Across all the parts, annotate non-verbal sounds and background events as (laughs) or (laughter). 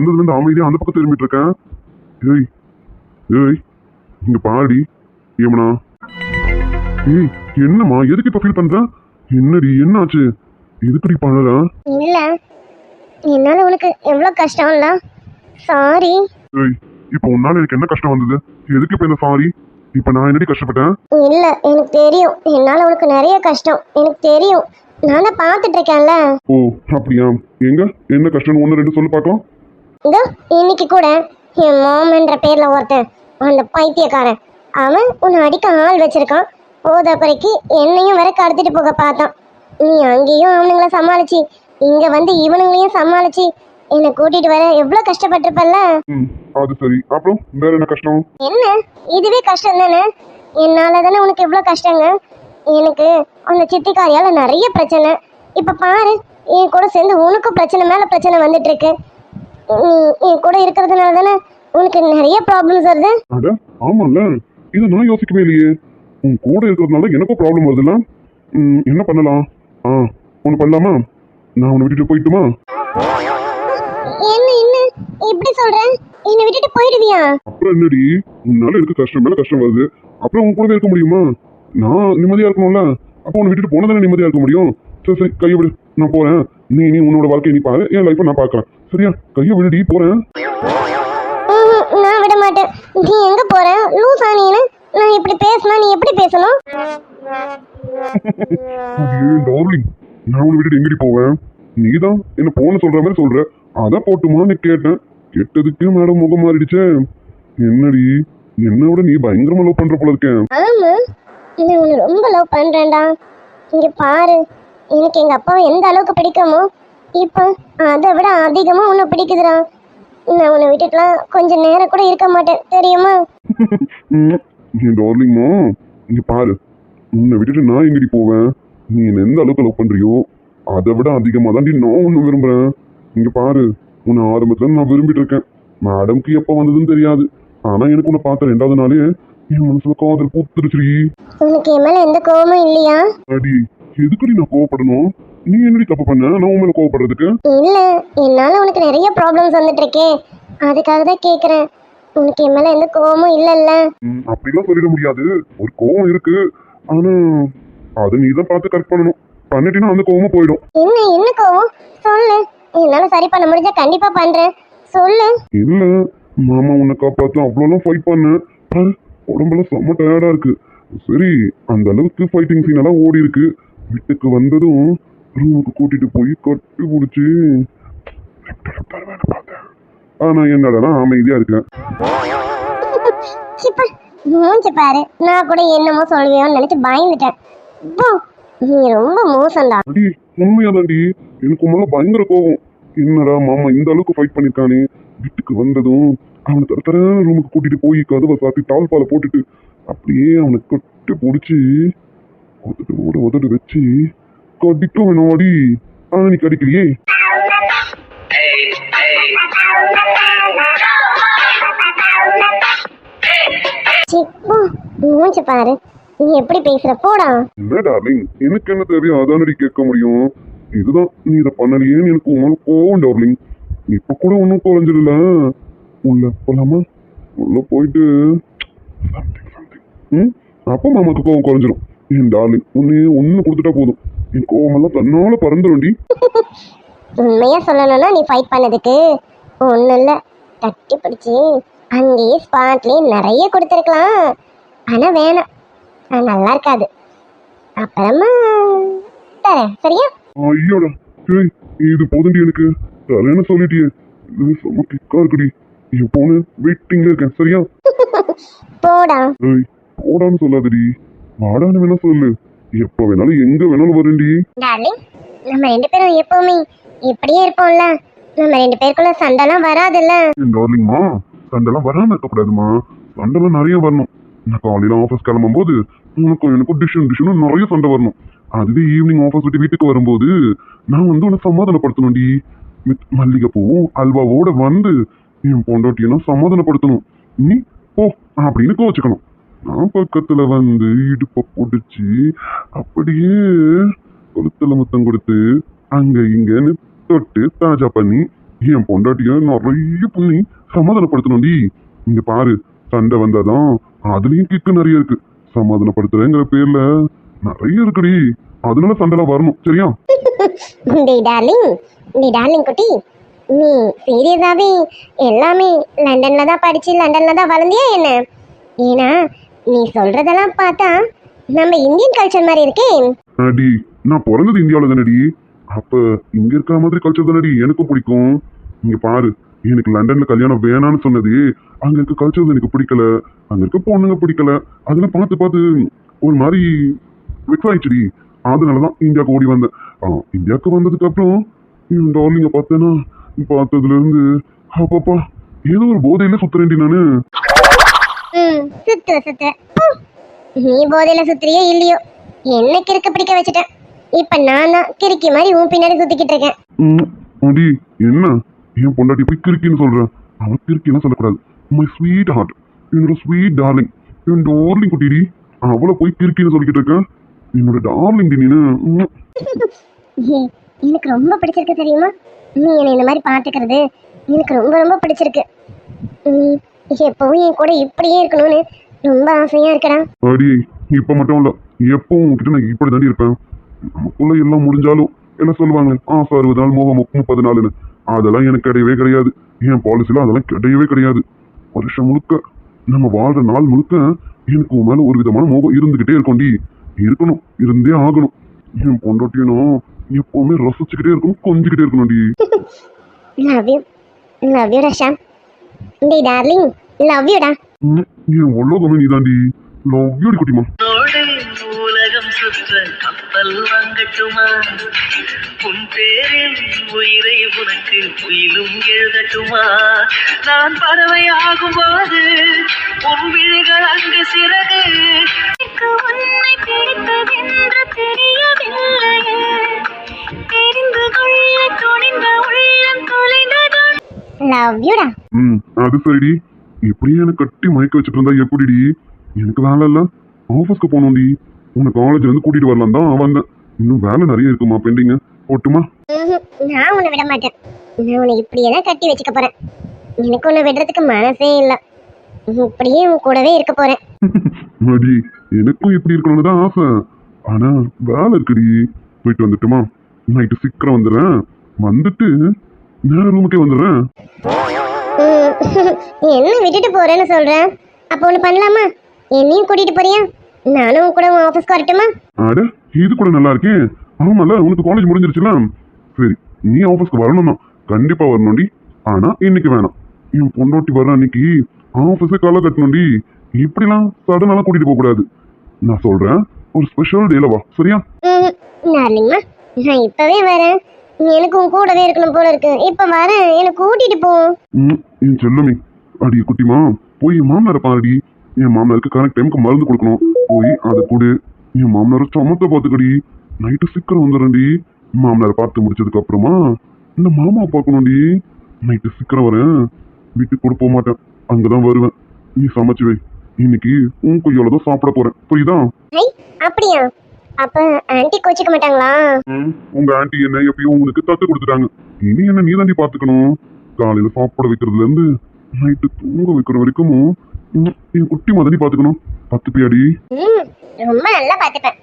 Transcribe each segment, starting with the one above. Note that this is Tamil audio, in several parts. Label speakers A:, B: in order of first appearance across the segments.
A: வந்ததுல இருந்து அமைதியா அந்த பக்கம் திரும்பிட்டு இருக்கேன். ஏய் ஏய் இங்க பாடி ஏமனா. ஏய் என்னம்மா எதுக்கு இப்ப ஃபீல் பண்ற? என்னடி என்னாச்சு? எதுக்குடி பண்ணல
B: இல்ல என்னால உனக்கு எவ்வளவு கஷ்டம்ல சாரி
A: ஏய் இப்போ உன்னால எனக்கு என்ன கஷ்டம் வந்தது? எதுக்கு இப்ப இந்த சாரி இப்ப நான் என்னடி கஷ்டப்பட்டேன்?
B: இல்ல எனக்கு தெரியும். என்னால உனக்கு நிறைய கஷ்டம். எனக்கு தெரியும். நான் பார்த்துட்டு இருக்கேன்ல.
A: ஓ அப்படியா? எங்க? என்ன கஷ்டம் ஒன்னு ரெண்டு சொல்லு பார்க்கலாம்.
B: இதோ இன்னைக்கு கூட என் மாமன்ற பேர்ல ஒருத்தன் அந்த பைத்தியக்காரன். அவன் உன்னை அடிக்க ஆள் வச்சிருக்கான். போத குறைக்கு என்னையும் வேற கடத்திட்டு போக பார்த்தான். நீ அங்கேயும் அவனுங்கள சமாளிச்சு இங்க வந்து இவனுங்களையும் சமாளிச்சு என்னை கூட்டிட்டு வர எவ்வளவு கஷ்டப்பட்டிருப்பல்ல?
A: அது சரி. அப்புறம் வேற என்ன கஷ்டம்?
B: என்ன? இதுவே கஷ்டம் தானே? என்னால தானே உனக்கு எவ்வளவு கஷ்டங்க? எனக்கு அந்த சித்திக்காரியால நிறைய பிரச்சனை. இப்ப பாரு என் கூட சேர்ந்து உனக்கும் பிரச்சனை மேல பிரச்சனை வந்துட்டு இருக்கு. நீ என் கூட இருக்கிறதுனால தானே உனக்கு நிறைய ப்ராப்ளம்ஸ் வருது?
A: அட ஆமால்ல. இதை நான் யோசிக்கவே இல்லையே. உன் கூட இருக்கிறதுனால எனக்கும் ப்ராப்ளம் வருதுல்ல. என்ன பண்ணலாம்? ஆ ஒன்று பண்ணலாமா? நான் உன்னை விட்டுட்டு போயிட்டுமா?
B: என்ன என்ன? இப்படி சொல்ற? என்னை விட்டுட்டு போயிடுவியா?
A: அப்புறம் என்னடி? உன்னால எனக்கு கஷ்டம் மேல கஷ்டம் வருது. அப்புறம் உன் கூடவே இருக்க முடியுமா? நான் நிம்மதியா இருக்கணும்ல. அப்போ உன்னை விட்டுட்டு போனதானே நிம்மதியா இருக்க முடியும்? சரி சரி கையை விடு. நான் போறேன். நீ நீ உன்னோட வாழ்க்கையை நீ பாரு. என் லைஃப்பை நான் பார்க்கறேன். சரியா? கையை விடுடி போறேன்
B: நான் விட மாட்டேன் நீ எங்க போற? லூசா நீனு நான் இப்படி பேசினா நீ எப்படி பேசணும்?
A: டார்லிங். நான் உன்னை விட்டுட்டு எங்கடி போவேன் நீதான் என்ன போன சொல்ற மாதிரி சொல்ற. அதான் போட்டுமான்னு கேட்டேன். கேட்டதுக்கு மேடம் முகம் மாறிடுச்சே. என்னடி? என்னை விட நீ பயங்கரமா லவ் பண்ற போல இருக்கேன்
B: ஆமா. நான் உன்னை ரொம்ப லவ் பண்றேன்டா. இங்க பாரு. எனக்கு எங்க அப்பாவை எந்த அளவுக்கு பிடிக்குமோ இப்போ அதை விட அதிகமா உன்னை பிடிக்குதுடா. நான் உன்னை விட்டுட்டுலாம் கொஞ்சம் நேரம் கூட இருக்க மாட்டேன் தெரியுமா?
A: என் டார்லிங்மா இங்க பாரு. உன்னை விட்டுட்டு நான் எங்கடி போவேன்? நீ என்ன எந்த அளவுக்கு லவ் பண்றியோ அதை விட அதிகமாக தாண்டி நான் ஒன்று விரும்புறேன். இங்க பாரு உன்னை ஆரம்பத்துல நான் விரும்பிட்டு இருக்கேன். மேடம்க்கு எப்போ வந்ததுன்னு தெரியாது. ஆனா எனக்கு உன்னை பார்த்த ரெண்டாவது நாளே என் மனசுல காதல் பூத்துருச்சுடி.
B: உனக்கு என் மேல எந்த கோவமும் இல்லையா?
A: அடி எதுக்குடி நான் கோவப்படணும்? நீ என்னடி தப்பு பண்ண? நான் உன் மேல கோவப்படுறதுக்கு.
B: இல்ல என்னால உனக்கு நிறைய ப்ராப்ளம்ஸ் வந்துட்டு இருக்கே அதுக்காக தான் கேக்குறேன். உனக்கு என் மேல எந்த கோவமும் இல்லைல்ல.
A: அப்படிலாம் சொல்லிட முடியாது. ஒரு கோவம் இருக்கு. ஆனா அதை நீ தான் பார்த்து கரெக்ட் பண்ணணும். பண்ணிட்டீங்கன்னா அந்த கோவமும் போயிடும்.
B: என்ன என்ன கோவம்? சொல்லு. என்னால சரி பண்ண முடிஞ்சா கண்டிப்பா பண்றேன். சொல்லு.
A: இல்ல மாமா உன்னை காப்பாத்த அவ்வளோலாம் ஃபைட் பண்ணேன் உடம்பெல்லாம் செம்ம டயர்டா இருக்கு. சரி அந்த அளவுக்கு ஃபைட்டிங் சீன் எல்லாம் ஓடி இருக்கு வீட்டுக்கு வந்ததும் ரூமுக்கு கூட்டிட்டு போய் கட்டி பிடிச்சி பார்த்தேன் ஆனா என்னடா அமைதியா இருக்கேன் (laughs)
B: மூஞ்சி பாரு. நான் கூட என்னமோ சொல்லுவியோன்னு நினைச்சு பயந்துட்டேன். நீ ரொம்ப மோசம்டா.
A: அடி உண்மையாதாண்டி. எனக்கு மேல பயங்கர கோவம். என்னடா மாமா இந்த அளவுக்கு ஃபைட் பண்ணிருக்கானே. வீட்டுக்கு வந்ததும் அவனை தர தர ரூமுக்கு கூட்டிட்டு போய் கதவை சாத்தி டால் பாலை போட்டுட்டு அப்படியே அவனை கட்டி பிடிச்சி உதடு உதடு வச்சு கடிக்க வேணும் அடி ஆனா நீ கடிக்கலையே
B: மூஞ்சி பாரு. நீ எப்படி பேசுற? போடா.
A: என்ன டார்லிங் எனக்கு என்ன தேவையோ அதானடி கேட்க முடியும். இதுதான் நீ இதை பண்ணலையேன்னு எனக்கு உன் மேல கோவம் டார்லிங். இப்ப கூட ஒன்றும் குறைஞ்சிடல. உள்ள போலாமா? உள்ள போயிட்டு. ம்? அப்போ மாமாக்கு கோவம் குறைஞ்சிரும். என் டார்லிங் ஒன்னு ஒன்று கொடுத்துட்டா போதும். என் கோவமெல்லாம் தன்னால பறந்துடும்டி
B: உண்மையா சொல்லணும்னா நீ ஃபைட் பண்ணதுக்கு ஒன்றும் இல்லை. தட்டி பிடிச்சி அங்கேயே ஸ்பாட்லேயே நிறைய கொடுத்துருக்கலாம். ஆனால் வேணாம். அது நல்லா இருக்காது. அப்புறமா தரேன். சரியா?
A: ஐயோடா. ஏய் இது போதுண்டி எனக்கு. தரேன்னு சொல்லிட்டியே. இது செம்ம கிக்கா இருக்குடி. என் போன வெயிட்டிங்ல இருக்கேன். சரியா? (laughs)
B: போடா.
A: ஏய் போடான்னு சொல்லாதடி. வாடான்னு வேணா சொல்லு. எப்ப வேணாலும் எங்க வேணாலும் வரேன்டி.
B: டார்லிங் நம்ம ரெண்டு பேரும் எப்பவுமே இப்படியே இருப்போம்ல. நம்ம ரெண்டு பேருக்குள்ள சண்டைலாம் வராதுல்ல.
A: டார்லிங்மா சண்டைலாம் வராம இருக்கக்கூடாதுமா சண்டைலாம் நிறைய வரணும். நான் காலையில ஆஃபீஸ் கிளம்பும் போது உனக்கும் எனக்கும் டிஷன் டிஷனும் நிறைய சண்டை வரணும். அதுவே ஈவினிங் ஆஃபீஸ் விட்டு வீட்டுக்கு வரும்போது நான் வந்து உன்னை சமாதானப்படுத்தணும்டி. வித் மல்லிகைப்பூவும் அல்வாவோட வந்து என் பொண்டாட்டியனும் சமாதானப்படுத்தணும். நீ போ அப்படின்னு கோச்சுக்கணும் நான் பக்கத்துல வந்து இடுப்ப பிடிச்சி அப்படியே கொளுத்துல முத்தம் கொடுத்து அங்க இங்கன்னு தொட்டு தாஜா பண்ணி என் பொண்டாட்டிய நிறைய பண்ணி சமாதானப்படுத்தணும்டி. இங்க பாரு சண்டை வந்தாதான் அதுலயும் கிக்கு நிறைய இருக்கு. சமாதானப்படுத்துறேங்கிற பேர்ல நிறைய இருக்குடி. அதனால சண்டைலாம் வரணும் சரியா?
B: டேய் டார்லிங். டார்லிங் குட்டி. நீ சீரியஸாவே எல்லாமே லண்டன்ல தான் படிச்சு லண்டன்ல தான் வளர்ந்தியா என்ன? ஏன்னா நீ சொல்றதெல்லாம் பார்த்தா நம்ம இந்தியன் கல்ச்சர் மாதிரி இருக்கே.
A: அடி நான் பிறந்தது இந்தியாவில் தானடி. அப்ப இங்க இருக்கிற மாதிரி கல்ச்சர் தானடி எனக்கும் பிடிக்கும். இங்க பாரு எனக்கு லண்டன்ல கல்யாணம் வேணாம்னு சொன்னது அங்க இருக்க கல்ச்சர் எனக்கு பிடிக்கல. அங்க இருக்க பொண்ணுங்க பிடிக்கல. அதெல்லாம் பார்த்து பார்த்து ஒரு மாதிரி வெக்ஸ் ஆயிடுச்சுடி அதனாலதான் இந்தியாவுக்கு ஓடி வந்தேன். இந்தியாவுக்கு வந்ததுக்கு அப்புறம் டார்லிங்க பார்த்தேன்னா பார்த்ததுல இருந்து அப்பப்பா ஏதோ ஒரு போதையில சுத்துறேன்டி நானு.
B: சுத்துற ஹு. நீ போதையில சுத்துறியோ இல்லையோ? என்ன கிறுக்க பிடிக்க வச்சுட்டேன். இப்ப நான் தான் கிறுக்கி மாதிரி உன் பின்னாடி சுத்திக்கிட்டு இருக்கேன்.
A: ம், அடி என்ன? என் பொண்டாட்டி போய் கிறுக்கின்னு சொல்றேன் அவன் கிறுக்கின்னு சொல்லக்கூடாது. மை ஸ்வீட் ஹார்ட் என்னோட ஸ்வீட் டார்லிங் என் டார்லிங் குட்டிடி. அவளை போய் கிறுக்கின்னு சொல்லிக்கிட்டு இருக்கேன். என்னோட டார்லிங் நீனு.
B: எனக்கு ரொம்ப பிடிச்சிருக்கு தெரியுமா? நீ என்னை இந்த மாதிரி பார்த்துக்கிறது எனக்கு ரொம்ப ரொம்ப பிடிச்சிருக்கு. எப்பவும் என் கூட இப்படியே இருக்கணும்னு ரொம்ப ஆசையா இருக்கடா.
A: அடி இப்ப மட்டும் இல்ல எப்பவும் உன்கிட்ட நான் இப்படி தாண்டி இருப்பேன். நமக்குள்ள எல்லாம் முடிஞ்சாலும் என்ன சொல்லுவாங்க? ஆசை அறுபது நாள் மோகம் முப்பது நாளுன்னு அதெல்லாம் எனக்கு கிடையவே கிடையாது. என் பாலிசில அதெல்லாம் கிடையவே கிடையாது. வருஷம் முழுக்க நம்ம வாழ்ற நாள் முழுக்க எனக்கு உன் மேல ஒரு விதமான மோகம் இருந்துகிட்டே இருக்கும்டி. இருக்கணும் இருந்தே ஆகணும். என் பொண்டாட்டியனும் எப்பவுமே ரசிச்சுக்கிட்டே இருக்கணும் கொஞ்சிக்கிட்டே இருக்கணும்டி.
B: Love you love you Rasha டேய் டார்லிங் லவ் யூடா
A: என் உலகமே நீதாண்டி. லவ் யூடி குட்டிமா.
C: உலகம் சுற்ற கப்பல் வாங்கட்டுமா? உன் பேரில் உயிரை உனக்கு உயிலும் எழுதட்டுமா? நான் பறவையாகும் போது உன் விழிகள் அங்கு சிறகு.
B: உன்னை பிடித்ததென்று தெரியவில்லையே. தெரிந்து கொள்ள துணிந்த உள்ளம் தொலைந்தது லவ் யூடா
A: ம் அது சரிடி. இப்படியே எனக்கு கட்டி மயக்க வச்சுட்டு இருந்தா எப்படிடி? எனக்கு வேலை இல்ல. ஆஃபீஸ்க்கு போகணும்டி. உன்னை காலேஜ்ல இருந்து கூட்டிட்டு வரலாம் தான் வந்தேன். இன்னும் வேலை நிறைய இருக்குமா பெண்டிங்க போட்டுமா?
B: ம்ஹும். நான் உன்னை விட மாட்டேன். நான் உன்னை இப்படியே தான் கட்டி வச்சுக்க போறேன். எனக்கு உன்னை விடுறதுக்கு மனசே இல்லை. இப்படியே உன் கூடவே இருக்க போறேன். (laughs)
A: அடி எனக்கும் இப்படி இருக்கணும்னு தான் ஆசை. ஆனா வேலை இருக்குடி. போயிட்டு வந்துட்டுமா? நைட்டு சீக்கிரம் வந்துடுறேன். வந்துட்டு நேர ரூமுக்கே வந்துடுறேன்.
B: என்ன விட்டுட்டு போறேன்னு சொல்றேன் அப்போ ஒன்று பண்ணலாமா? என்னையும் கூட்டிட்டு போறியா? நானும் கூட உன் ஆஃபீஸ்க்கு வரட்டுமா?
A: அட இது கூட நல்லா இருக்கே. ஆமால உனக்கு காலேஜ் முடிஞ்சிருச்சுல சரி நீ ஆஃபீஸ்க்கு வரணும் தான் கண்டிப்பா வரணும்டி. ஆனா இன்னைக்கு வேணாம். என் பொண்டாட்டி வர அன்னைக்கு ஆஃபீஸே களை கட்டணும்டி. இப்படிலாம் சடனாலாம் கூட்டிட்டு போக கூடாது. நான் சொல்றேன் ஒரு ஸ்பெஷல் டேல வா சரியா?
B: நான் இப்பவே வரேன். எனக்கு உன் கூடவே இருக்கணும் போல இருக்கு. இப்ப வரேன் என்னை கூட்டிட்டு போ.
A: என் செல்லமே. அடி குட்டிமா போய் மாமனாரை பாருடி. என் மாமனாருக்கு கரெக்ட் டைமுக்கு மருந்து கொடுக்கணும். போய் அதை கொடு. என் மாமனாரை சமத்த பார்த்துக்கடி நைட்டு சீக்கிரம் வந்துடுறேன்டி. மாமனாரை பார்த்து முடிச்சதுக்கு அப்புறமா இந்த மாமாவை பார்க்கணும்டி. நைட்டு சீக்கிரம் வரேன். வீட்டுக்கு கூட போக மாட்டேன். அங்கதான் வருவேன். நீ சமைச்சு வை. இன்னைக்கு உன் கையால தான் சாப்பிட போறேன். புரியுதா?
B: அப்படியா? அப்ப ஆன்ட்டி கோச்சிக்க மாட்டாங்களா?
A: ம், உங்க ஆன்ட்டி என்ன எப்பயும் உங்களுக்கு தத்து கொடுத்துட்டாங்க. இனி என்ன நீ தாண்டி பாத்துக்கணும் காலையில சாப்பாடு வைக்கிறதுல இருந்து நைட்டு தூங்க வைக்கிற வரைக்கும் ம், என் குட்டி மாதிரி பாத்துக்கணும் பத்து பியாடி
B: ம் ரொம்ப நல்லா பார்த்துப்பேன்.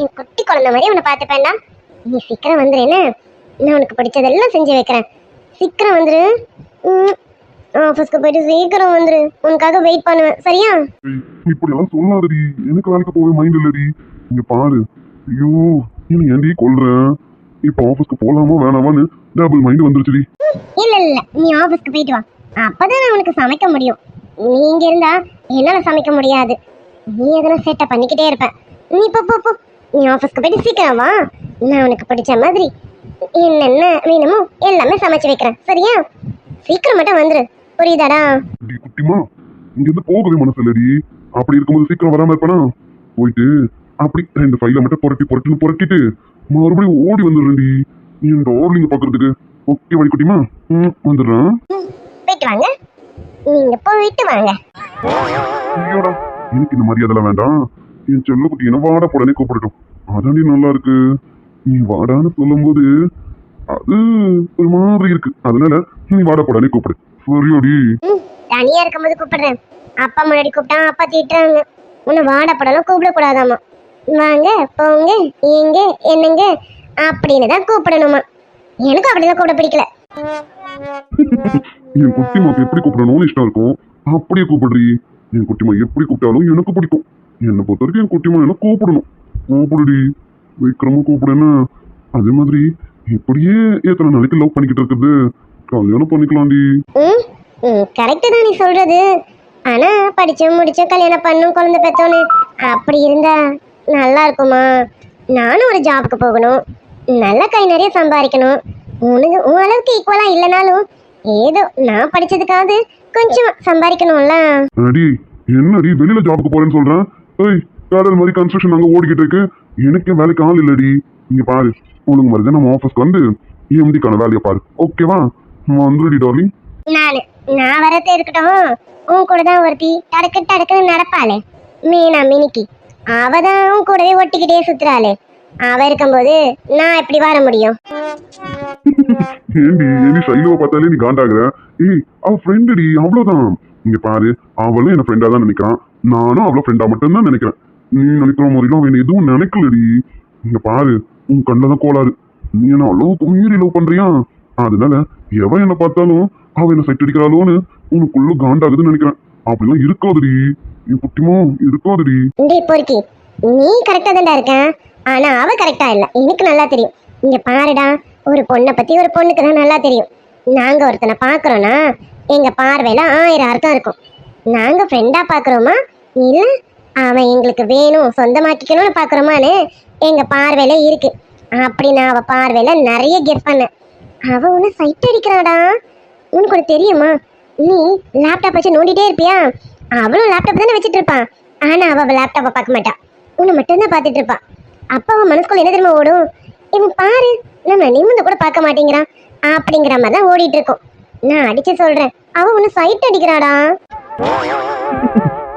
B: என் குட்டி குழந்தை மாதிரி உன்னை பார்த்துப்பேன்டா நீ சீக்கிரம் வந்துரு என்ன? நான் உனக்கு பிடிச்சதெல்லாம் செஞ்சு வைக்கிறேன். சீக்கிரம் வந்துரு. ம் ஆஃபீஸ்க்கு போயிட்டு சீக்கிரம் வந்துரு. உனக்காக வெயிட் பண்ணுவேன். சரியா?
A: இப்படி எல்லாம் சொல்லாதடி. எனக்கு வேலைக்கு போவே மைண்ட் இல்லடி. இங்க பாரு. ஐயோ என்ன ஏன்டி கொல்றேன்? இப்ப ஆபீஸ்க்கு போலாமா வேணாமான்னு டபுள் மைண்ட் வந்துருச்சுடி.
B: இல்ல இல்ல நீ ஆஃபீஸ்க்கு போயிட்டு வா. அப்பதான் நான் உனக்கு சமைக்க முடியும். நீ இங்க இருந்தா என்னால சமைக்க முடியாது. நீ எதனா செட்டப் பண்ணிக்கிட்டே இருப்ப. நீ போ போ போ. நீ ஆஃபீஸ்க்கு போயிட்டு சீக்கிரம் வா. நான் உனக்கு பிடிச்ச மாதிரி என்னென்ன வேணுமோ எல்லாமே சமைச்சு வைக்கிறேன். சரியா? சீக்கிரம் மட்டும் வந்துரு. புரியுதாடா?
A: குட்டிமா இங்க இருந்து போகவே மனசு இல்லடி. அப்படி இருக்கும்போது சீக்கிரம் வராம இருப்பனா? போயிட்டு அப்படி ரெண்டு ஃபைலை மட்டும் புரட்டி புரட்டுன்னு புரட்டிட்டு மறுபடியும் ஓடி வந்துடுறேன்டி. என் டார்லிங்க பார்க்கறதுக்கு ஓகே வழிக்குட்டிமா ம் வந்துடுறேன்.
B: போயிட்டு வாங்க. நீங்க போயிட்டு வாங்க.
A: ஐயோடா எனக்கு இந்த மரியாதைலாம் வேண்டாம். என் செல்ல குட்டி என்ன வாடா போடனே கூப்பிடட்டும். அதாண்டி நல்லா இருக்கு நீ வாடான்னு சொல்லும்போது அது ஒரு மாதிரி இருக்கு. அதனால நீ வாடா போடனே கூப்பிடு. சரியோடி
B: தனியா இருக்கும்போது கூப்பிடுறேன். அப்பா முன்னாடி கூப்பிட்டா அப்பா திட்டுறாங்க. உன்னை வாடப்படலாம் கூப்பிடக்கூடாதாம்மா வாங்க போங்க ஏங்க என்னங்க அப்படின்னு தான் கூப்பிடணுமா. எனக்கு அப்படிதான் கூப்பிட பிடிக்கல. (laughs)
A: என் குட்டிமாக்கு எப்படி கூப்பிடணும்னு இஷ்டம் இருக்கும் அப்படியே கூப்பிடுறீ. என் குட்டிமா எப்படி கூப்பிட்டாலும் எனக்கு பிடிக்கும். என்னை பொறுத்த வரைக்கும் என் குட்டிமா என்ன கூப்பிடணும். கூப்பிடுடி. விக்ரமா கூப்பிடுன்னா. அதே மாதிரி இப்படியே எத்தனை நாளைக்கு லவ் பண்ணிக்கிட்டு இருக்குது? கல்யாணம் பண்ணிக்கலாம்டி.
B: கரெக்டு தான் நீ சொல்றது. ஆனா படிச்சோம் முடிச்சோம் கல்யாணம் பண்ணும் குழந்தை பெத்தோன்னு அப்படி இருந்தா நல்லா இருக்குமா நானும் ஒரு ஜாபுக்கு போகணும். நல்ல கை நிறைய சம்பாதிக்கணும் உனக்கு உன் அளவுக்கு ஈக்குவலா இல்லைனாலும் ஏதோ நான் படிச்சதுக்காவது கொஞ்சம் சம்பாதிக்கணும்ல
A: அடி என்னடி வெளியில ஜாபுக்கு போறேன்னு சொல்றேன் ஏய் காதல் மாதிரி கன்ஸ்ட்ரக்ஷன் அங்க ஓடிக்கிட்டு இருக்கு. எனக்கு வேலைக்கு ஆள் இல்லடி. இங்க பாரு ஒழுங்கு மாதிரி நம்ம ஆஃபீஸ்க்கு வந்து. எம்டிக்கான வேலையை பாரு. ஓகேவா வந்துடி டார்லிங்
B: நானு நான் வரதே இருக்கட்டும். உன் கூட தான் ஒருத்தி டடக்கு டடக்குன்னு நடப்பாளே. மீனா மினிக்கி. அவ தான் கூடவே ஒட்டிக்கிட்டே சுத்துறாளே. அவ இருக்கும்போது நான் எப்படி வர முடியும்?
A: ஏண்டி ஏண்டி சைலுவை பார்த்தாலே நீ காண்டாகுற? ஏய் அவ ஃப்ரெண்டுடி அவ்வளவுதான். இங்க பாரு அவளும் என்ன ஃப்ரெண்டா தான் நினைக்கிறான். நானும் அவ்வளோ ஃப்ரெண்டா மட்டும் தான் நினைக்கிறேன். நீ நினைக்கிற மாதிரிலாம் அவன் எதுவும் நினைக்கலடி. இங்க பாரு உன் கண்ணில் தான் கோளாறு. நீ என்ன அளவுக்கு மீறி லவ் பண்றியா? அதனால எவன் என்ன பார்த்தாலும் அவ என்ன சைட் அடிக்கிறாளோன்னு உனக்குள்ள காண்டாகுதுன்னு நினைக்கிறேன். அப்படிலாம் இருக்காதுடி. நீ குட்டிமோ இங்க
B: இப்போ பொறுக்கி நீ கரெக்டா தான்டா இருக்க. ஆனா அவ கரெக்டா இல்ல. எனக்கு நல்லா தெரியும். இங்க பாருடா ஒரு பொண்ணை பத்தி ஒரு பொண்ணுக்கு தான் நல்லா தெரியும். நாங்க ஒருத்தனை பாக்குறோம்னா எங்க பார்வையில ஆயிரம் அர்த்தம் இருக்கும். நாங்க ஃப்ரெண்டா பாக்குறோமா? இல்ல அவன் எங்களுக்கு வேணும் சொந்தமாக்கிக்கணும்னு பாக்குறோமான்னு எங்க பார்வையில இருக்கு. அப்படி நான் அவ பார்வையில நிறைய கெட் பண்ணேன். அவ உன்னை சைட் அடிக்கிறாடா. உனக்கு தெரியுமா? நீ லேப்டாப் வச்சு நோண்டிட்டே இருப்பியா? அவளும் லேப்டாப் தானே வச்சுட்டு இருப்பான் ஆனா அவள் லேப்டாப்பை பார்க்க மாட்டான் உன்னை மட்டும்தான் பார்த்துட்டு இருப்பான் அப்ப அவன் மனசுக்குள்ள என்ன தெரியுமா ஓடும்? இவன் பாரு நம்ம நிமிந்து கூட பார்க்க மாட்டேங்கிறான். அப்படிங்கிற மாதிரி தான் ஓடிட்டு இருக்கும். நான் அடிச்சு சொல்றேன். அவன் உன்னை சைட் அடிக்கிறாடா.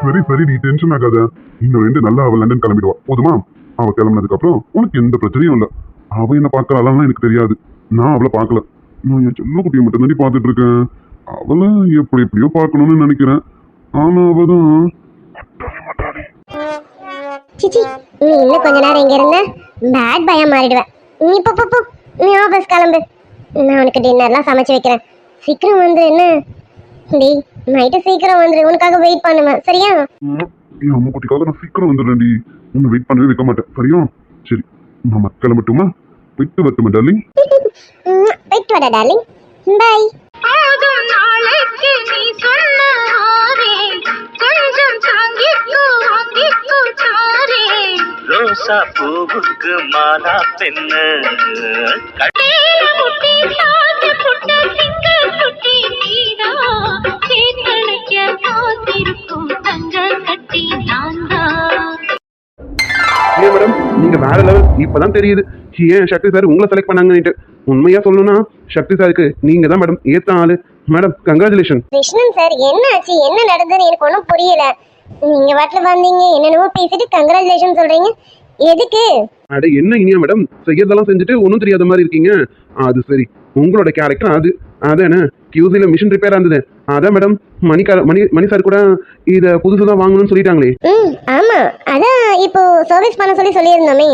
A: சரி சரி நீ டென்ஷன் ஆகாத. இன்னும் ரெண்டு நல்லா அவள் லண்டன் கிளம்பிடுவா. போதுமா? அவ கிளம்பினதுக்கு அப்புறம் உனக்கு எந்த பிரச்சனையும் இல்லை. அவ என்ன பார்க்கறாளான்னு எனக்கு தெரியாது. நான் அவளை பார்க்கல. நான் என் செல்ல குட்டியை மட்டும் தாண்டி பார்த்துட்டு இருக்கேன். அவளை எப்படி எப்படியோ பார்க்கணும்னு நினைக்கிறேன். ஆனா அவதான்
B: சிச்சி நீ இன்னும் கொஞ்ச நேரம் இங்க இருந்த பேட் பயம் மாறிடுவேன் நீ போ போ, நீ ஆஃபீஸ் கிளம்பு. நான் உனக்கு டின்னர்லாம் சமைச்சு வைக்கிறேன். சீக்கிரம் வந்து என்ன? டேய் நைட்டு சீக்கிரம் வந்துரு. உனக்காக வெயிட் பண்ணுவேன். சரியா?
A: என் அம்மா குட்டிக்காக நான் சீக்கிரம் வந்துடுறேன்டி உன்னை வெயிட் பண்ணவே வைக்க மாட்டேன். சரியா? சரி நம்ம கிளம்பட்டுமா? விட்டு வரட்டுமா டார்லிங்
B: போயிட்டு (laughs) வாடா டார்லிங் பை
D: போதும் நாளைக்கு நீ சொன்ன கொஞ்சம் தாங்கிக்கோ வாங்கிக்கோ சாரே
C: ரோசா பூவுக்கு மாலா பெண்ணு.
D: குட்டி சாத்து புட்ட சிங்க குட்டி நீதா தங்க கட்டி
E: ஏன் மேடம் நீங்க வேற லெவல் இப்பதான் தெரியுது. ஏன் சக்தி சார் உங்களை செலக்ட் பண்ணாங்கன்னுட்டு. உண்மையா சொல்லணும்னா சக்தி சாருக்கு நீங்க தான் மேடம் ஏத்த ஆளு. மேடம் கங்க்ராச்சுலேஷன்
B: கிருஷ்ணன் சார் என்ன ஆச்சு? என்ன நடந்ததுன்னு எனக்கு ஒன்றும் புரியல. நீங்க வாட்டில் வந்தீங்க என்னென்னமோ பேசிட்டு கங்க்ராச்சுலேஷன் சொல்றீங்க. எதுக்கு?
E: அட என்ன இனியா மேடம் செய்யறதெல்லாம் செஞ்சுட்டு ஒன்றும் தெரியாத மாதிரி இருக்கீங்க. அது சரி. உங்களோட கேரக்டர் அது. அதானே? கியூசில மிஷின் ரிப்பேர் இருந்தது. அதான் மேடம் மணிக்கார மணி மணி சார் கூட இதை புதுசு தான் வாங்கணும்னு சொல்லிட்டாங்களே.
B: ம் ஆமா. அதான் இப்போ சர்வீஸ் பண்ண சொல்லி சொல்லியிருந்தோமே.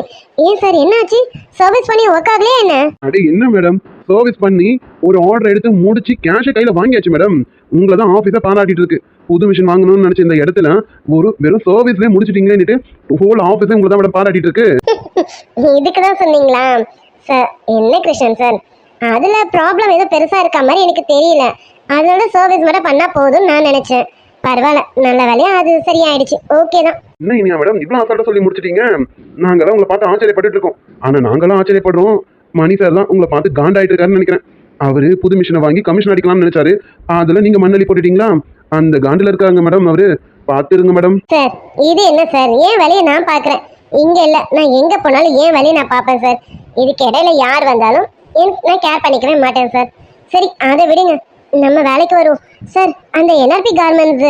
B: ஏன் சார் என்னாச்சு? சர்வீஸ் பண்ணி ஒர்க் ஆகலையா என்ன?
E: அட என்ன மேடம் சர்வீஸ் பண்ணி ஒரு ஆர்டர் எடுத்து முடிச்சு கேஷை கையில வாங்கியாச்சு மேடம் உங்களை தான் ஆஃபீஸாக பாராட்டிட்டு இருக்கு. புது மிஷின் வாங்கணும்னு நினைச்ச இந்த இடத்துல ஒரு வெறும் சர்வீஸ்லேயே முடிச்சிட்டீங்கன்னுட்டு ஹோல் ஆஃபீஸே உங்களை தான் மேடம் பாராட்டிட்டு இருக்கு. (laughs)
B: இதுக்கு தான் சொன்னீங்களா? சார் என்ன கிருஷ்ணன் சார் அதுல ப்ராப்ளம் ஏதோ பெருசா இருக்க மாதிரி எனக்கு தெரியல. அதோட சர்வீஸ் மட்டும் பண்ணா போதும்னு நான் நினைச்சேன். பரவாயில்ல நல்ல வேலையா? அது சரியாயிடுச்சு. ஓகே தான்.
E: என்ன இனியா மேடம் இவ்வளோ அசால்ட்டாக சொல்லி முடிச்சிட்டீங்க. நாங்கள் தான் உங்களை பார்த்து ஆச்சரியப்பட்டுட்டு இருக்கோம். ஆனால் நாங்களாம் ஆச்சரியப்படுறோம். மணி சார் தான் உங்களை பார்த்து காண்டாயிட்டு இருக்காருன்னு நினைக்கிறேன். அவரு புது மிஷினை வாங்கி கமிஷன் அடிக்கலாம்னு நினைச்சாரு. அதில் நீங்கள் மண்ணள்ளி போட்டுட்டீங்களா? அந்த காண்டில் இருக்காங்க மேடம் அவரு. பார்த்துருங்க மேடம்
B: சார் இது என்ன சார் ஏன் வேலையை நான் பார்க்குறேன். இங்க இல்ல. நான் எங்க போனாலும் ஏன் வேலையை நான் பார்ப்பேன் சார் இதுக்கு இடையில யார் வந்தாலும் நான் கேர் பண்ணிக்கவே மாட்டேன் சார் சரி அதை விடுங்க. நம்ம வேலைக்கு வருவோம். சார் அந்த என்ஆர்பி கார்மெண்ட்ஸ்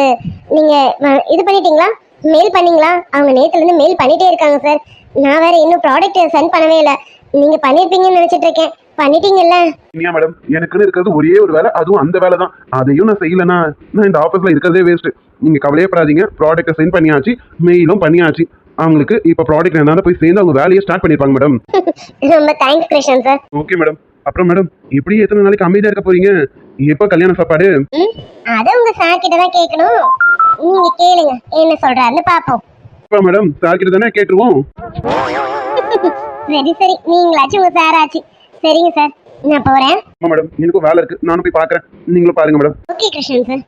B: நீங்கள் இது பண்ணிட்டீங்களா? மெயில் பண்ணீங்களா? அவங்க நேற்றுலேருந்து இருந்து மெயில் பண்ணிகிட்டே இருக்காங்க சார் நான் வேறு இன்னும் ப்ராடக்ட் சென்ட் பண்ணவே இல்லை. நீங்கள் பண்ணிருப்பீங்கன்னு நினச்சிட்ருக்கேன் பண்ணிட்டீங்கல்ல?
E: இனியா மேடம் எனக்குன்னு இருக்கிறது ஒரே ஒரு வேலை அதுவும் அந்த வேலை தான் அதையும் நான் செய்யலைன்னா நான் இந்த ஆஃபீஸில் இருக்கிறதே வேஸ்ட்டு நீங்கள் கவலையே கவலையப்படாதீங்க ப்ராடக்ட்டை சென்ட் பண்ணியாச்சு மெயிலும் பண்ணியாச்சு. அவங்களுக்கு இப்போ ப்ராடக்ட் என்னன்னு போய் சேர்ந்து அவங்க வேலையை ஸ்டார்ட் பண்ணிருப்பாங்க மேடம் (laughs)
B: ரொம்ப thanks Krishnan sir
E: okay madam அப்புறம் மேடம் எப்படி எத்தனை நாளைக்கு அமைதியா இருக்க போறீங்க? எப்போ கல்யாண சாப்பாடு?
B: அதை உங்க சார் கிட்ட தான் கேட்கணும். நீங்க கேளுங்க என்ன சொல்றாருன்னு பாப்போம்.
E: இப்போ மேடம் சார் கிட்ட தானே கேட்டுருவோம். (laughs)
B: சரி சரி. நீங்களாச்சும் உங்க சார் ஆச்சு. சரிங்க சார் நான் போறேன்.
E: ஆமா மேடம் எனக்கும் வேலை இருக்கு. நானும் போய் பார்க்கறேன் நீங்களும் பாருங்க மேடம்
B: ஓகே கிருஷ்ணன் சார்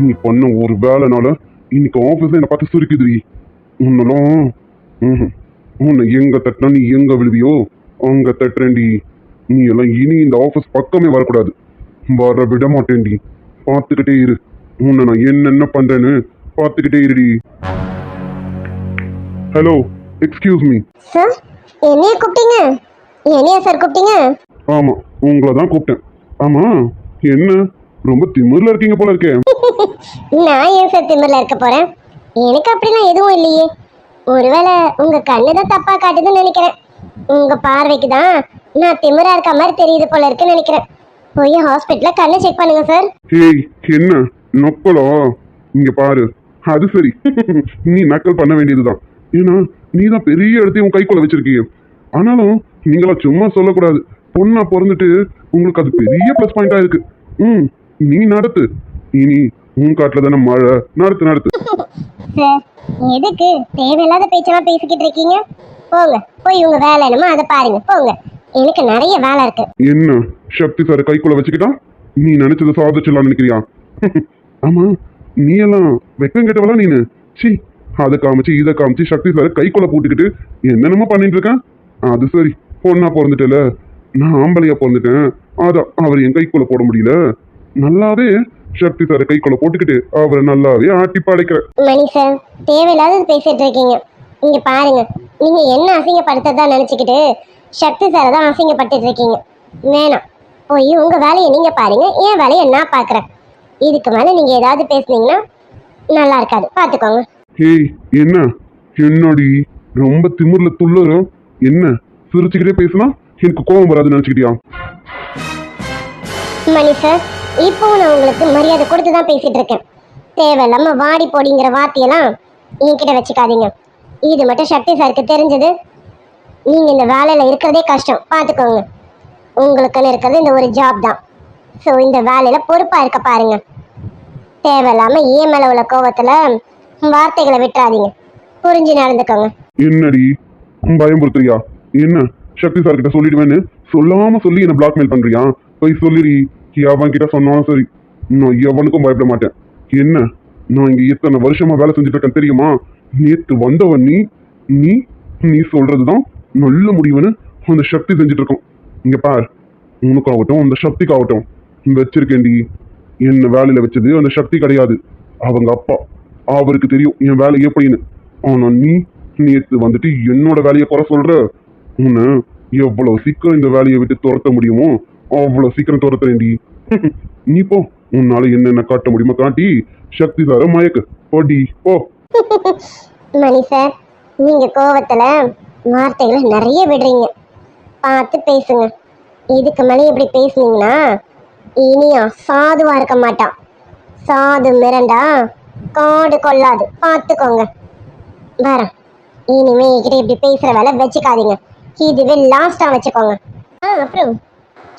A: நீ பண்ண ஒரு வேலைனால இன்னைக்கு ஆஃபீஸ் என்னை பார்த்து சுருக்குதுடி. உன்னெல்லாம் ம்ஹும். உன்னை எங்க தட்டினா நீ எங்க விழுவியோ? அங்க தட்டுறேன்டி. நீ எல்லாம் இனி இந்த ஆஃபீஸ் பக்கமே வரக்கூடாது. வர விட மாட்டேன்டி. பார்த்துக்கிட்டே இரு. உன்னை நான் என்னென்ன பண்றேன்னு பார்த்துக்கிட்டே இருடி. ஹலோ எக்ஸ்கியூஸ் மீ
B: சார் என்னைய கூப்பிட்டீங்க? என்னைய சார் கூப்பிட்டீங்க?
A: ஆமா உங்களை தான் கூப்பிட்டேன். ஆமா என்ன? ரொம்ப திமிர்ல இருக்கீங்க போல இருக்கே.
B: நான் ஏன் சார் திமிர்ல இருக்க போகிறேன் எனக்கு அப்படிலாம் எதுவும் இல்லையே. ஒருவேளை உங்கள் கண்ணு தான் தப்பாக காட்டுதுன்னு நினைக்கிறேன். உங்கள் பார்வைக்கு தான் நான் திமிரா இருக்க மாதிரி தெரியுது போல இருக்குன்னு நினைக்கிறேன். போய் ஹாஸ்பிட்டலில் கண்ணை செக் பண்ணுங்க சார்
A: ஏய் என்ன? நொக்கலோ இங்க பாரு. அது சரி. நீ நக்கல் பண்ண வேண்டியதுதான். ஏன்னா நீ தான் பெரிய இடத்தையும் உன் கைக்குள்ள வச்சிருக்கீங்க. ஆனாலும் நீங்களா சும்மா சொல்லக்கூடாது. பொண்ணா பிறந்துட்டு உங்களுக்கு அது பெரிய ப்ளஸ் பாயிண்டா இருக்கு. ம் நீ நடத்து. இனி உன் காட்டுல தானே மழை? நடத்து நடத்து.
B: சார் எதுக்கு? தேவையில்லாத பேச்செல்லாம் பேசிக்கிட்டு இருக்கீங்க? போங்க போய் உங்க வேலை என்னமோ அதை பாருங்க. போங்க. எனக்கு நிறைய வேலை இருக்கு.
A: என்ன? சக்தி சார் கைக்குள்ள வச்சுக்கிட்டா? நீ நினைச்சதை சாதிச்சிடலாம் நினைக்கிறியா? (laughs) ஆமா நீ எல்லாம் வெக்கம் கேட்டவளா நீனு? சி அதை காமிச்சு இதை காமிச்சு சக்தி சார் கைக்குள்ள போட்டுக்கிட்டு என்னென்னமோ பண்ணிட்டு இருக்கான் அது சரி பொண்ணா பிறந்துட்டல. நான் ஆம்பளையா பிறந்துட்டேன். அதான் அவர் என் கைக்குள்ள போட முடியல. நல்லாவே சக்தி சார் கைக்குள்ள போட்டுக்கிட்டு அவரை நல்லாவே ஆட்டி படைக்கிறேன்.
B: மணி சார் தேவையில்லாதது பேசிட்டு இருக்கீங்க. இங்க பாருங்க நீங்க என்ன அசிங்கப்படுத்ததா நினைச்சுக்கிட்டு சக்தி சாரை தான் அசிங்கப்பட்டுட்டு இருக்கீங்க. வேணாம் போய் உங்க வேலையை நீங்க பாருங்க என் வேலையை நான் பாக்குறேன் இதுக்கு மேல நீங்க ஏதாவது பேசுனீங்கன்னா நல்லா இருக்காது. பாத்துக்கோங்க
A: ஏய் என்ன? என்னடி? ரொம்ப திமிர்ல துள்ளுறோம் என்ன? சிரிச்சுக்கிட்டே பேசுனா? எனக்கு கோபம் வராதுன்னு நினைச்சுக்கிட்டியா?
B: மணி சார் இப்போ நான் உங்களுக்கு மரியாதை கொடுத்து தான் பேசிகிட்டு இருக்கேன். தேவையில்லாமல் வாடி போடிங்கிற வார்த்தையெல்லாம் என்கிட்ட வச்சுக்காதீங்க. இது மட்டும் சக்தி சாருக்கு தெரிஞ்சது. நீங்கள் இந்த வேலையில் இருக்கிறதே கஷ்டம். பார்த்துக்கோங்க. உங்களுக்குன்னு இருக்கிறது இந்த ஒரு ஜாப் தான். ஸோ இந்த வேலையில் பொறுப்பாக இருக்க பாருங்கள் தேவையில்லாமல் ஏன் மேல உள்ள கோபத்தில் வார்த்தைகளை விட்டுறாதீங்க. புரிஞ்சு நடந்துக்கோங்க.
A: என்னடி? பயமுறுத்துறியா என்ன? சக்தி சார் கிட்ட சொல்லிடுவேன்னு சொல்லாம சொல்லி என்ன பிளாக்மெயில் பண்றியா? போய் சொல்லிடி. அவன் கிட்ட சொன்னாலும் சரி நான் எவனுக்கும் பயப்பட மாட்டேன். என்ன? நான் இங்க இத்தனை வருஷமா வேலை செஞ்சுட்டு இருக்கேன் தெரியுமா? நேத்து வந்தவன் நீ நீ நீ சொல்றதுதான் நல்ல முடிவுன்னு அந்த சக்தி செஞ்சுட்டு இருக்கோம் இங்க பார் உனக்காகட்டும் அந்த சக்திக்காகட்டும். வச்சிருக்கேன்டி. என்ன வேலையில வச்சது அந்த சக்தி கிடையாது. அவங்க அப்பா அவருக்கு தெரியும் என் வேலை எப்படின்னு. ஆனா நீ நேத்து வந்துட்டு என்னோட வேலையை குறை சொல்ற? உன்னை எவ்வளவு சீக்கிரம் இந்த வேலையை விட்டு துரத்த முடியுமோ அவ்வளோ சீக்கிரம் துரத்துறேன்டி. நீ போ. உன்னால என்னென்ன காட்ட முடியுமோ காட்டி சக்தி தர மயக்கு. போடி போ.
B: மணி சார் நீங்க கோவத்துல வார்த்தைகளை நிறைய விடுறீங்க. பார்த்து பேசுங்க. இதுக்கு மேலே இப்படி பேசுனீங்கன்னா இனியா சாதுவா இருக்க மாட்டான் சாது மிரண்டா காடு கொள்ளாது. பார்த்துக்கோங்க. வர இனிமே என்கிட்ட இப்படி பேசுற வேலை வச்சுக்காதீங்க. இதுவே லாஸ்டா வச்சுக்கோங்க. ஆ அப்புறம்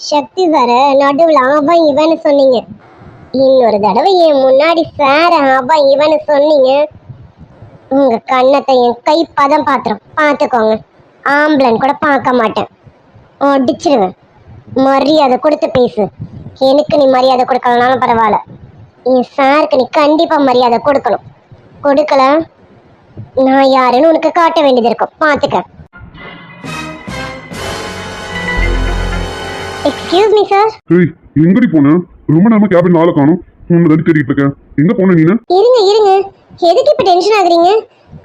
B: சக்தி சார நடுவில் அவன் இவன்னு சொன்னீங்க. இன்னொரு தடவை என் முன்னாடி சார அவன் இவன்னு சொன்னீங்க. உங்க கண்ணத்தை என் கை பதம் பாத்திரம் பார்த்துக்கோங்க ஆம்பளன் கூட பார்க்க மாட்டேன். அடிச்சிருவேன். மரியாதை கொடுத்து பேசு. எனக்கு நீ மரியாதை கொடுக்கலனாலும் பரவாயில்ல. என் சாருக்கு நீ கண்டிப்பாக மரியாதை கொடுக்கணும். கொடுக்கல? நான் யாருன்னு உனக்கு காட்ட வேண்டியது இருக்கும். பார்த்துக்க எக்ஸ்கியூஸ் மீ சார்
A: ஏய் எங்கடி போன? ரொம்ப நேரமா கேபின் ஆளை காணும். உன்னை தாண்டி தேடிட்டு இருக்கேன். எங்க போன நீனு?
B: இருங்க இருங்க. எதுக்கு இப்ப டென்ஷன் ஆகுறீங்க?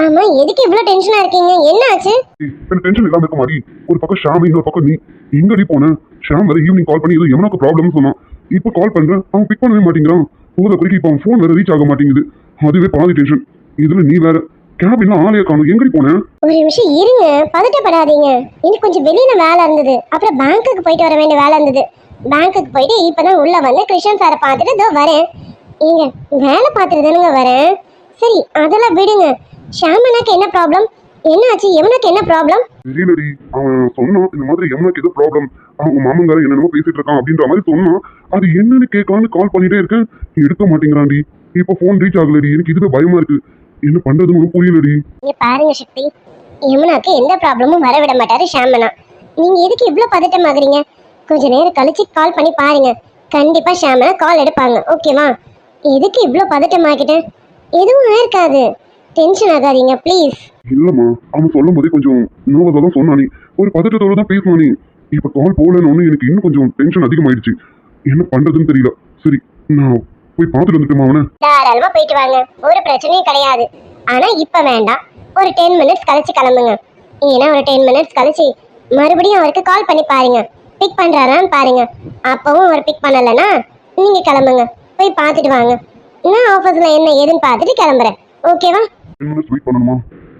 B: ஆமா எதுக்கு இவ்வளவு டென்ஷனா இருக்கீங்க? என்ன ஆச்சு?
A: எனக்கு டென்ஷன் இல்லாம இருக்க மாதிரி ஒரு பக்கம் ஷாம் இன்னொரு பக்கம் நீ. எங்கடி போன? ஷாம் வேற ஈவினிங் கால் பண்ணி ஏதோ எவனுக்கு ப்ராப்ளம் சொன்னான். இப்போ கால் பண்றேன் அவன் பிக் பண்ணவே மாட்டேங்கிறான். போத குறிக்கு இப்போ அவன் ஃபோன் வேற ரீச் ஆக மாட்டேங்குது. அதுவே பாதி டென்ஷன் இதுல நீ வேற. கேப் இன்னும் ஆளைய காணும். எங்கடி போன
B: ஒரு நிமிஷம் இருங்க. பதட்டப்படாதீங்க. எனக்கு கொஞ்சம் வெளியில வேலை இருந்தது. அப்புறம் பேங்க்குக்கு போயிட்டு வர வேண்டிய வேலை இருந்தது. பேங்க்குக்கு போயிட்டு இப்பதான் உள்ள வந்து கிருஷ்ணன் சாரை பார்த்துட்டு இதோ வரேன். ஏங்க வேலை பார்த்துட்டு தானுங்க வரேன். சரி அதெல்லாம் விடுங்க. ஷாமனாக்கு என்ன ப்ராப்ளம் என்ன ஆச்சு எவனுக்கு என்ன ப்ராப்ளம்
A: தெரியலடி. அவன் சொன்னான் இந்த மாதிரி எவனுக்கு ஏதோ ப்ராப்ளம் அவங்க மாமங்கார என்னென்னமோ பேசிட்டு இருக்கான் அப்படின்ற மாதிரி சொன்னான் அது என்னன்னு கேட்கலான்னு கால் பண்ணிட்டே இருக்கேன் எடுக்க மாட்டேங்கிறான்டி. இப்போ ஃபோன் ரீச் ஆகலடி. எனக்கு இதுவே பயமா இருக்கு. என்ன பண்றதுன்னு ஒன்றும் புரியலடி.
B: இங்க பாருங்க சக்தி யமுனாக்கு எந்த ப்ராப்ளமும் வர விட மாட்டாரு ஷாமனா. நீங்க எதுக்கு இவ்ளோ பதட்டமாகறீங்க? கொஞ்ச நேரம் கழிச்சு கால் பண்ணி பாருங்க. கண்டிப்பா ஷாமனா கால் எடுப்பாங்க. ஓகேவா எதுக்கு இவ்ளோ பதட்டமாக்கிட்டேன் எதுவும் ஆயிருக்காது. டென்ஷன் ஆகாதீங்க ப்ளீஸ்
A: இல்லம்மா அவன் சொல்லும் போதே கொஞ்சம் நோவஸா தான் சொன்னானே. ஒரு பதட்டத்தோட தான் பேசினானே இப்ப கால் போகலன்னு எனக்கு இன்னும் கொஞ்சம் டென்ஷன் அதிகமாயிடுச்சு. என்ன பண்றதுன்னு தெரியல. சரி நான் போய் பார்த்துட்டு வந்துட்டுமா அவனை?
B: தாராளமா போயிட்டு வாங்க. ஒரு பிரச்சனையும் கிடையாது. ஆனா இப்ப வேண்டாம். ஒரு டென் மினிட்ஸ் கழிச்சு கிளம்புங்க. ஏன்னா ஒரு டென் மினிட்ஸ் கழிச்சு மறுபடியும் அவருக்கு கால் பண்ணி பாருங்க. பிக் பண்றாரான்னு பாருங்க. அப்பவும் அவர் பிக் பண்ணலைன்னா நீங்க கிளம்புங்க. போய் பார்த்துட்டு வாங்க. நான் ஆஃபீஸ்ல என்ன ஏதுன்னு பார்த்துட்டு கிளம்புறேன். ஓகேவா
A: டென் மினிட்ஸ் வெயிட் பண்ணணுமா?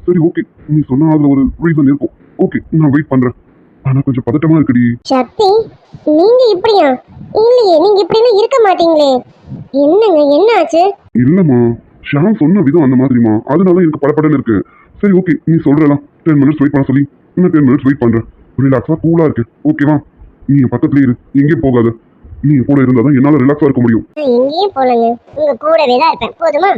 A: சரி ஓகே நீ சொன்னா அதுல ஒரு ரீசன் இருக்கும். ஓகே நான் வெயிட் பண்றேன். ஆனா கொஞ்சம் பதட்டமா இருக்குடி.
B: சக்தி நீங்க இப்படியா? இல்லையே நீங்க இப்படிலாம் இருக்க மாட்டீங்களே. என்னங்க என்ன ஆச்சு?
A: இல்லம்மா ஷாம் சொன்ன விதம் அந்த மாதிரிமா அதனால எனக்கு படப்படன்னு இருக்கு. சரி ஓகே நீ சொல்றலாம். டென் மினிட்ஸ் வெயிட் பண்ண சொல்லி. இன்னும் டென் மினிட்ஸ் வெயிட் பண்றேன். ரிலாக்ஸா கூலா இருக்கு. ஓகேவா நீ என் பக்கத்துலயே இரு. எங்கேயும் போகாத. நீ கூட இருந்தாதான் என்னால ரிலாக்ஸா இருக்க முடியும்.
B: எங்கேயும் போலங்க உங்க கூடவே தான் இருப்பேன். போதுமா?